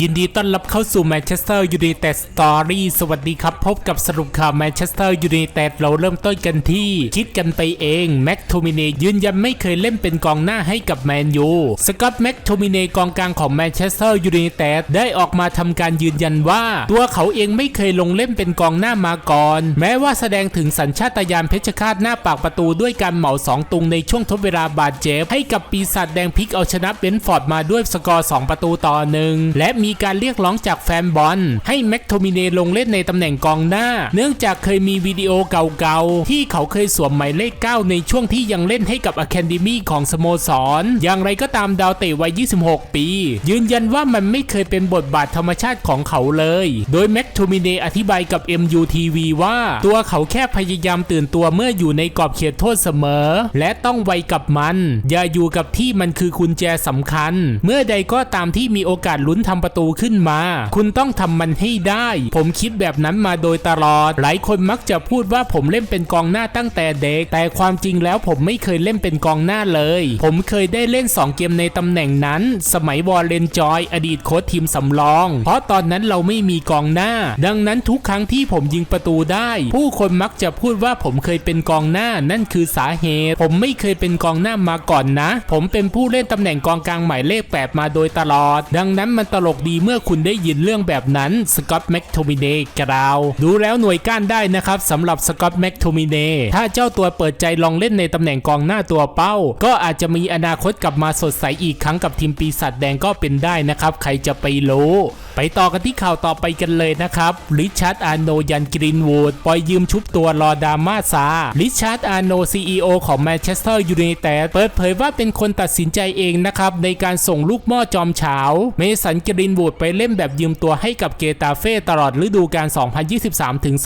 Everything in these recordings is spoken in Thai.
ยินดีต้อนรับเข้าสู่แมนเชสเตอร์ยูไนเต็ดสตอรี่สวัสดีครับ พบกับสรุปข่าวแมนเชสเตอร์ยูไนเต็ดเราเริ่มต้นกันที่ คิดกันไปเองแม็กโทมิเนยืนยันไม่เคยเล่นเป็นกองหน้าให้กับแมนยูสกอตแม็กโทมิเนกองกลางของแมนเชสเตอร์ยูไนเต็ดได้ออกมาทำการยืนยันว่า ตัวเขาเองไม่เคยลงเล่นเป็นกองหน้ามาก่อน แม้ว่าแสดงถึงสัญชาตญาณเพชรฆาตหน้าปากประตูด้วยการเหมาสองตุงในช่วงทดเวลาบาดเจ็บให้กับปีศาจแดงพิกเอาชนะเบนฟอร์ดมาด้วยสกอร์ 2 ประตูต่อหนึ่งและมีการเรียกร้องจากแฟนบอลให้แม็กโทมิเนลงเล่นในตำแหน่งกองหน้า เนื่องจากเคยมีวิดีโอเก่าๆ ที่เขาเคยสวมหมายเลข 9 ในช่วงที่ยังเล่นให้กับอะคาเดมี่ของสโมสร อย่างไรก็ตามดาวเตะวัย 26 ปี ยืนยันว่ามันไม่เคยเป็นบทบาทธรรมชาติของเขาเลย โดยแม็กโทมิเนอธิบายกับ MUTV ว่า ตัวเขาแค่พยายามตื่นตัวเมื่ออยู่ในกรอบเขตโทษเสมอ และต้องไวกับมัน อย่าอยู่กับที่มันคือกุญแจสำคัญ เมื่อใดก็ตามที่มีโอกาสลุ้นทำประตูขึ้นมา คุณต้องทำมันให้ได้ ผมคิดแบบนั้นมาโดยตลอด หลายคนมักจะพูดว่าผมเล่นเป็นกองหน้าตั้งแต่เด็ก แต่ความจริงแล้วผมไม่เคยเล่นเป็นกองหน้าเลย ผมเคยได้เล่น 2 เกมในตำแหน่งนั้น สมัยวอลเลนจอย อดีตโค้ชทีมสำรอง เพราะตอนนั้นเราไม่มีกองหน้า ดังนั้นทุกครั้งที่ผมยิงประตูได้ ผู้คนมักจะพูดว่าผมเคยเป็นกองหน้านั่นคือสาเหตุ ผมไม่เคยเป็นกองหน้ามาก่อนนะ ผมเป็นผู้เล่นตำแหน่งกองกลางหมายเลขแปดมาโดยตลอด ดังนั้นมันตลกดีเมื่อคุณได้ยินเรื่องแบบนั้นสกอตแม็กโทมิเนกล่าว ดูแล้วหน่วยก้านได้นะครับสำหรับสกอตแม็กโทมิเนถ้าเจ้าตัวเปิดใจลองเล่นในตำแหน่งกองหน้าตัวเป้า ก็อาจจะมีอนาคตกลับมาสดใสอีกครั้งกับทีมปีศาจแดงก็เป็นได้นะครับใครจะไปรู้ ไปต่อกันที่ข่าวต่อไปกันเลยนะครับริชาร์ดอาร์โนยันกรีนวูดปล่อยยืมชุบตัวรอดาม่าซาริชาร์ดอาร์โนซีอีโอของแมนเชสเตอร์ยูไนเต็ดเปิดเผยว่าเป็นคนตัดสินใจเองนะครับในการส่งลูกหม้อจอมเฉาเมสันกรีนวูดไปเล่นแบบยืมตัวให้กับเกตาเฟ่ตลอดฤดูกาล 2023ถึง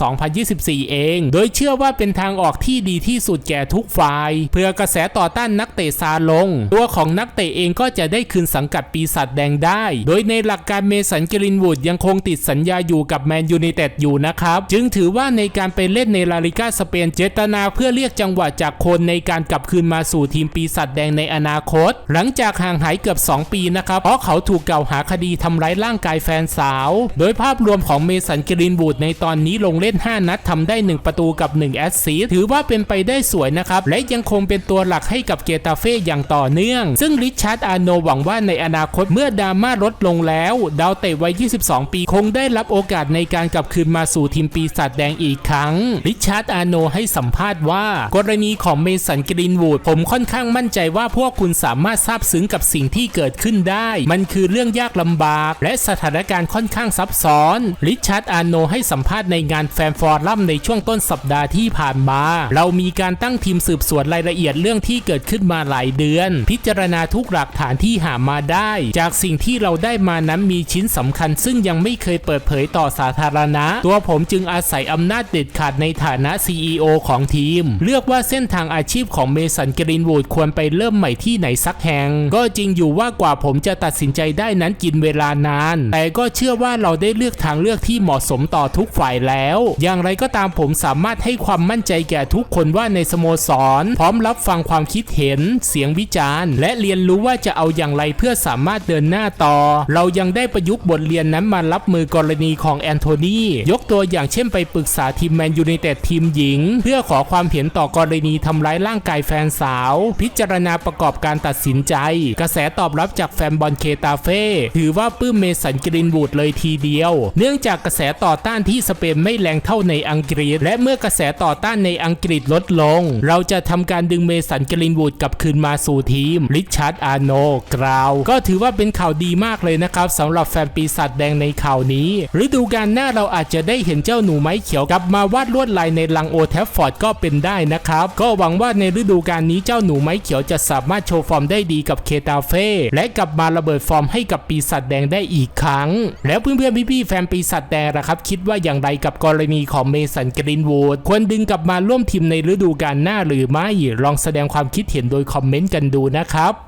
2024 เอง โดยเชื่อว่าเป็นทางออกที่ดีที่สุดแก่ทุกฝ่าย เพื่อกระแสต่อต้านนักเตะซาลง ตัวของนักเตะเองก็จะได้คืนสังกัดปีศาจแดงได้ โดยในหลักการเมสันกรีนวูดยังคงติดสัญญาอยู่กับแมนยูไนเต็ดอยู่นะครับ จึงถือว่าในการไปเล่นในลาลิก้าสเปนเจตนาเพื่อเรียกจังหวะจากคนในการกลับคืนมาสู่ทีมปีศาจแดงในอนาคต หลังจากห่างหายเกือบ 2 ปีนะครับเพราะเขาถูกกล่าวหาคดีทำร้ายร่างกายแฟนสาว โดยภาพรวมของเมสันกรีนวูดในตอนนี้ลงเล่น 5 นัดทำได้ 1 ประตูกับ 1 แอสซิสต์ถือว่าเป็นไปได้สวยนะครับ และยังคงเป็นตัวหลักให้กับเกตาเฟ่อย่างต่อเนื่อง ซึ่งริชาร์ดอาโนหวังว่าในอนาคตเมื่อดราม่าลดลงแล้ว ดาวเตะวัย 22 ปีคงได้รับโอกาสในการกลับคืนมาสู่ทีมปีศาจแดงอีกครั้ง ริชาร์ดอาโนให้สัมภาษณ์ว่า กรณีของเมสันกรีนวูดผมค่อนข้างมั่นใจว่าพวกคุณสามารถซาบซึ้งกับสิ่งที่เกิดขึ้นได้ มันคือเรื่องยากลำบากและสถานการณ์ค่อนข้างซับซ้อน ริชาร์ดอาร์โนให้สัมภาษณ์ในงานแฟนฟอรัมในช่วงต้นสัปดาห์ที่ผ่านมา เรามีการตั้งทีมสืบสวนรายละเอียดเรื่องที่เกิดขึ้นมาหลายเดือน พิจารณาทุกหลักฐานที่หามาได้ จากสิ่งที่เราได้มานั้นมีชิ้นสำคัญ ซึ่งยังไม่เคยเปิดเผยต่อสาธารณะ ตัวผมจึงอาศัยอำนาจเด็ดขาดในฐานะ CEO ของทีม เลือกว่าเส้นทางอาชีพของเมสันกรีนวูดควรไปเริ่มใหม่ที่ไหนสักแห่ง ก็จริงอยู่ว่ากว่าผมจะตัดสินใจได้นั้นกินเวลาลานาน แต่ก็เชื่อว่าเราได้เลือกทางเลือกที่เหมาะสมต่อทุกฝ่ายแล้ว อย่างไรก็ตามผมสามารถให้ความมั่นใจแก่ทุกคนว่าในสโมสร พร้อมรับฟังความคิดเห็น เสียงวิจารณ์ และเรียนรู้ว่าจะเอาอย่างไรเพื่อสามารถเดินหน้าต่อ เรายังได้ประยุกต์บทเรียนนั้นมารับมือกรณีของแอนโทนียกตัวอย่างเช่นไปปรึกษาทีมแมนยูไนเต็ดทีมหญิง เพื่อขอความเห็นต่อกรณีทำร้ายร่างกายแฟนสาว พิจารณาประกอบการตัดสินใจ กระแสตอบรับจากแฟนบอลเคตาเฟ่ถือว่าปลื้มเมสันกรีนวูดเลยทีเดียว เนื่องจากกระแสต่อต้านที่สเปนไม่แรงเท่าในอังกฤษ และเมื่อกระแสต่อต้านในอังกฤษลดลง เราจะทำการดึงเมสันกรีนวูดกลับคืนมาสู่ทีมริชาร์ดอาร์โนกล่าว ก็ถือว่าเป็นข่าวดีมากเลยนะครับสำหรับแฟนปีศาจแดงในข่าวนี้ฤดูกาลหน้าเราอาจจะได้เห็นเจ้าหนูไม้เขียวกลับมาวาดลวดลายในลังโอแทฟฟอร์ดก็เป็นได้นะครับ ก็หวังว่าในฤดูกาลนี้เจ้าหนูไม้เขียวจะสามารถโชว์ฟอร์มได้ดีกับเคตาเฟ่และกลับมาระเบิดฟอร์มให้กับปีศาจแดงได้อีกครั้ง แล้วเพื่อนๆพี่ๆแฟนปีศาจแดงนะครับคิดว่าอย่างไรกับกรณีของเมสันกรีนวูดควรดึงกลับมาร่วมทีมในฤดูกาลหน้าหรือไม่ลองแสดงความคิดเห็นโดยคอมเมนต์กันดูนะครับ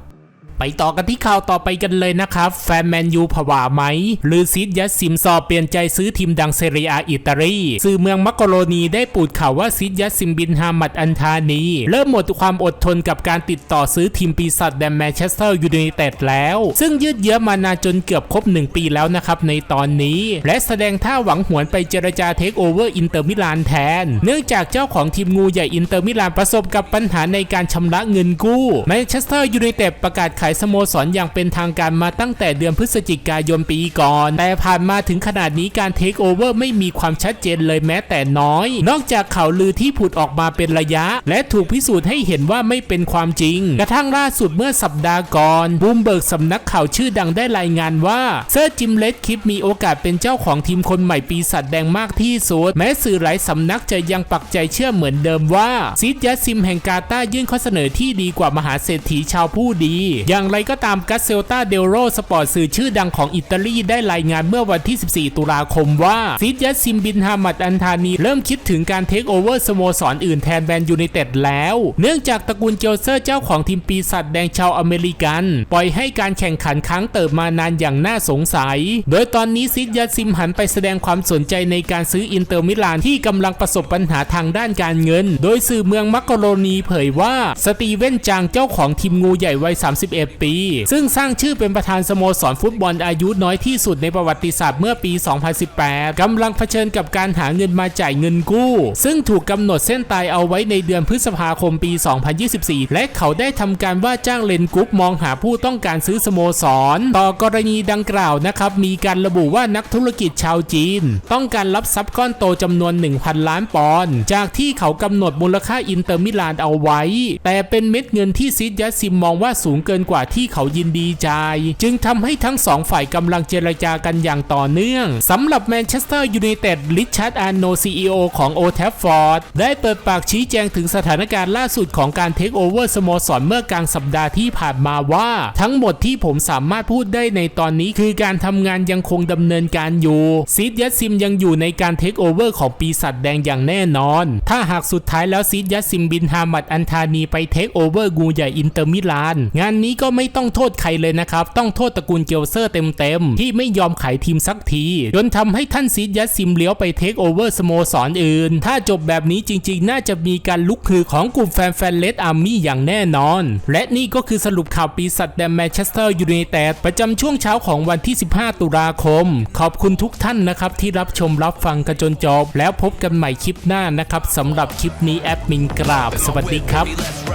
ไปต่อกันที่ข่าวต่อไปกันเลยนะครับ แฟนแมนยูผวาไหมหรือซิดยัสซิมซอเปลี่ยนใจซื้อทีมดังเซเรียอิตาลีสื่อเมืองมักกโรนีได้ปูดข่าวว่าซิดยัสซิมบินฮามัดอันทานี เริ่มหมดความอดทนกับการติดต่อซื้อทีมปีศาจแดนแมนเชสเตอร์ยูไนเต็ดแล้ว ซึ่งยืดเยื้อมานานจนเกือบครบ 1 ปีแล้วนะครับในตอนนี้ และแสดงท่าหวังหวนไปเจรจาเทคโอเวอร์อินเตอร์มิลานแทน เนื่องจากเจ้าของทีมงูใหญ่อินเตอร์มิลานประสบกับปัญหาในการชำระเงินกู้แมนเชสเตอร์ยูไนเต็ดประกาศขายสโมสรอย่างเป็นทางการมาตั้งแต่เดือนพฤศจิกายนปีก่อน แต่ผ่านมาถึงขนาดนี้การเทคโอเวอร์ไม่มีความชัดเจนเลยแม้แต่น้อย นอกจากข่าวลือที่ผุดออกมาเป็นระยะ และถูกพิสูจน์ให้เห็นว่าไม่เป็นความจริง กระทั่งล่าสุดเมื่อสัปดาห์ก่อนบูมเบิร์กสำนักข่าวชื่อดังได้รายงานว่าเซอร์จิมเลดคิปมีโอกาสเป็นเจ้าของทีมคนใหม่ปีศาจแดงมากที่สุด แม้สื่อหลายสำนักจะยังปักใจเชื่อเหมือนเดิมว่าซิดยัสซิมแห่งกาตายื่นข้อเสนอที่ดีกว่ามหาเศรษฐีชาวผู้ดีอย่าางไรก็ตามกัสเซลตาเดลโรสปอร์ตสื่อชื่อดังของอิตาลีได้รายงานเมื่อวันที่ 14 ตุลาคมว่าซิดยัสซิมบินฮามัดอันทานีเริ่มคิดถึงการเทคโอเวอร์สโมสรอื่นแทนแบนยูไนเต็ดแล้ว เนื่องจากตระกูลเจลเซอร์เจ้าของทีมปีศาจแดงชาวอเมริกัน ปล่อยให้การแข่งขันค้างเติบมานานอย่างน่าสงสัย โดยตอนนี้ซิดยัสซิมหันไปแสดงความสนใจในการซื้ออินเตอร์มิลานที่กำลังประสบปัญหาทางด้านการเงิน โดยสื่อเมืองมักกะโรนีเผยว่าสตีเวนจางเจ้าของทีมงูใหญ่วัย 31ปี ซึ่งสร้างชื่อเป็นประธานสโมสรฟุตบอลอายุน้อยที่สุดในประวัติศาสตร์เมื่อปี 2018 กำลังเผชิญกับการหาเงินมาจ่ายเงินกู้ ซึ่งถูกกำหนดเส้นตายเอาไว้ในเดือนพฤษภาคมปี 2024 และเขาได้ทำการว่าจ้างเลนกรุ๊ปมองหาผู้ต้องการซื้อสโมสร ต่อกรณีดังกล่าวนะครับมีการระบุว่านักธุรกิจชาวจีน ต้องการรับทรัพย์ก้อนโตจำนวน 1,000 ล้านปอนด์จากที่เขากำหนดมูลค่าอินเตอร์มิลานเอาไว้ แต่เป็นเม็ดเงินที่ซิดยัสซิมมองว่าสูงเกินกว่าที่เขายินดีจ่าย จึงทำให้ทั้งสองฝ่ายกำลังเจรจากันอย่างต่อเนื่องสำหรับแมนเชสเตอร์ยูไนเต็ดลิชาร์ดอาร์โนซีอีโอของโอแทฟฟอร์ดได้เปิดปากชี้แจงถึงสถานการณ์ล่าสุดของการเทคโอเวอร์สโมสรเมื่อกลางสัปดาห์ที่ผ่านมาว่า ทั้งหมดที่ผมสามารถพูดได้ในตอนนี้คือการทำงานยังคงดำเนินการอยู่ซิดยัสซิมยังอยู่ในการเทคโอเวอร์ของปีศาจแดงอย่างแน่นอน ถ้าหากสุดท้ายแล้วซิดยัสซิมบินฮามัดอันทานีไปเทคโอเวอร์งูใหญ่อินเตอร์มิลาน งานนี้ก็ไม่ต้องโทษใครเลยนะครับ ต้องโทษตระกูลเกลเซอร์เต็มๆ ที่ไม่ยอมขายทีมสักที จนทำให้ท่านซิดยัสซิมเลี้ยวไปเทคโอเวอร์สโมสรออื่น ถ้าจบแบบนี้จริงๆ น่าจะมีการลุกฮือของกลุ่มแฟนๆเลดอาร์มี่อย่างแน่นอน และนี่ก็คือสรุปข่าวปีศาจแดนแมนเชสเตอร์ยูไนเต็ดประจำช่วงเช้าของวันที่ 15 ตุลาคม ขอบคุณทุกท่านนะครับที่รับชมรับฟังกันจนจบแล้วพบกันใหม่คลิปหน้านะครับสำหรับคลิปนี้แอดมินกราบ สวัสดีครับ